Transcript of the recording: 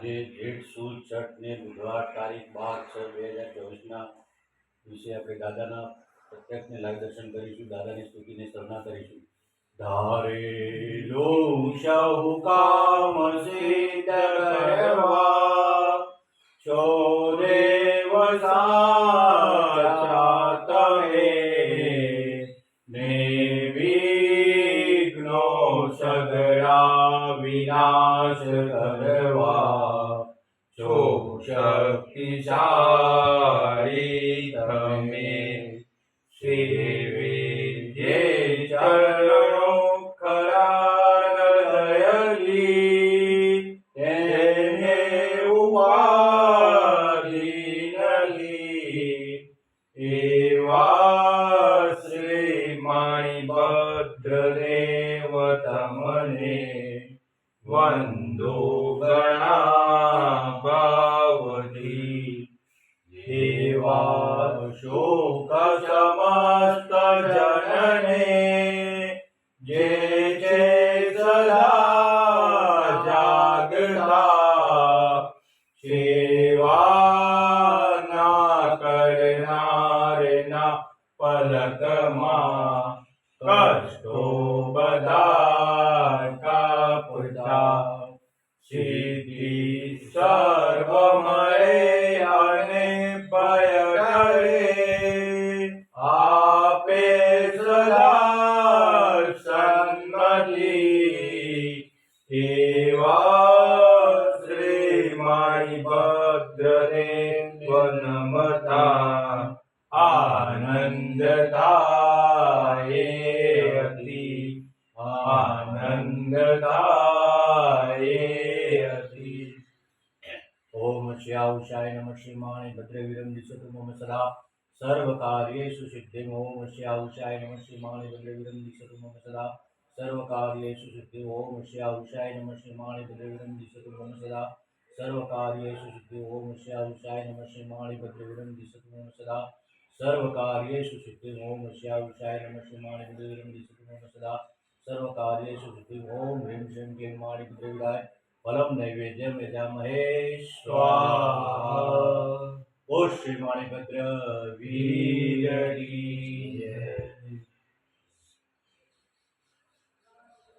આજે જેઠ સુદ છઠ ને બુધવાર તારીખ બાર છ બે હજાર ચોવીસના વિશે આપણે દાદાના પ્રત્યક્ષને લાઈવ દર્શન કરીશું દાદાની સ્તુતિને સરના કરીશું ધારેલો સૌ કામ સિદ્ધ કરવા છો દેવ સાચા તમે ને વિનાશ કરવા છો શક્તિશાળી તમે શ્રી વિદ્યે ચરણો ખરા હૃદયલી તેને ઉપાધિ નથી એવા શ્રી માણી દેવ તમને वन्दो गणाभावधि देवाशोकसमस्तजनने जे जे सदा जागृता सेवा ना न पलकमा कष्टो बदा काली एवा श्रीमाणि भद्रदेव नमता आनन्ददायेति आनन्ददायेति ॐ श्यावशाय नमः श्रीमाणि भद्रवीरं दिशतु मम सदा। सर्वकार्येषु सिद्धिं ॐ श्यावशाय नमः श्रीमाणि भद्रवीरं दिशतु मम सदा। सर्वकार्येषु सिद्धि ओम श्याविषाय नमः श्रीमाणि भद्रवीरम दिशतु नम सदा सर्वकार्यु सिद्धि ओम श्याषाई नम श्री श्रीमाणि भद्रवीरम दिशतु नम सदा सर्वकार्यु सिद्धि ओम उष्याषाए नम श्री श्रीमाणि भद्रवीरम दिशतु नम सदा सर्वकार्येषु सिद्धि ओम ह्रीं श्रीं क्लीं माणि द्रविडाय फलम नैवेद्यम यजामहे स्वाहा ओ श्रीमाणिभद्र वी